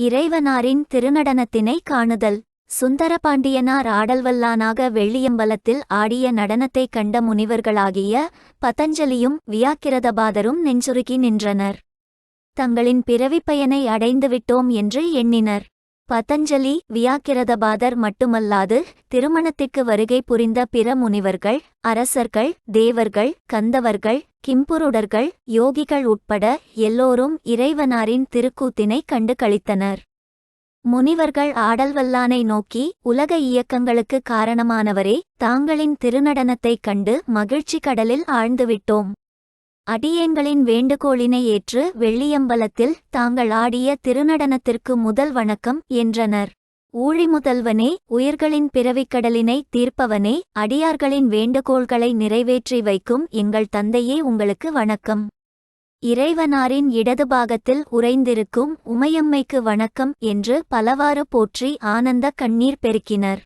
இறைவனாரின் திருநடனத்தினை காணுதல். சுந்தரபாண்டியனார் ஆடல்வல்லானாக வெள்ளியம்பலத்தில் ஆடிய நடனத்தைக் கண்ட முனிவர்களாகிய பதஞ்சலியும் வியாக்கிரதபாதரும் நெஞ்சுருகி நின்றனர். தங்களின் பிறவிப் பயனை அடைந்துவிட்டோம் என்று எண்ணினர். பதஞ்சலி வியாக்கிரதபாதர் மட்டுமல்லாது திருமணத்திற்கு வருகை புரிந்த பிற முனிவர்கள் அரசர்கள் தேவர்கள் கந்தவர்கள் கிம்புருடர்கள் யோகிகள் உட்பட எல்லோரும் இறைவனாரின் திருக்கூத்தினை கண்டு களித்தனர். முனிவர்கள் ஆடல்வல்லானை நோக்கி உலக இயக்கங்களுக்கு காரணமானவரே தாங்களின் திருநடனத்தைக் கண்டு மகிழ்ச்சி கடலில் ஆழ்ந்துவிட்டோம் அடியேன்களின் வேண்டுகோளினை ஏற்று வெள்ளியம்பலத்தில் தாங்கள் ஆடிய திருநடனத்திற்கு முதல் வணக்கம் என்றனர். ஊழி முதல்வனே உயிர்களின் பிறவிக்கடலினை தீர்ப்பவனே அடியார்களின் வேண்டுகோள்களை நிறைவேற்றி வைக்கும் எங்கள் தந்தையே உங்களுக்கு வணக்கம். இறைவனாரின் இடது பாகத்தில் உறைந்திருக்கும் உமையம்மைக்கு வணக்கம் என்று பலவாறு போற்றி ஆனந்த கண்ணீர் பெருக்கினர்.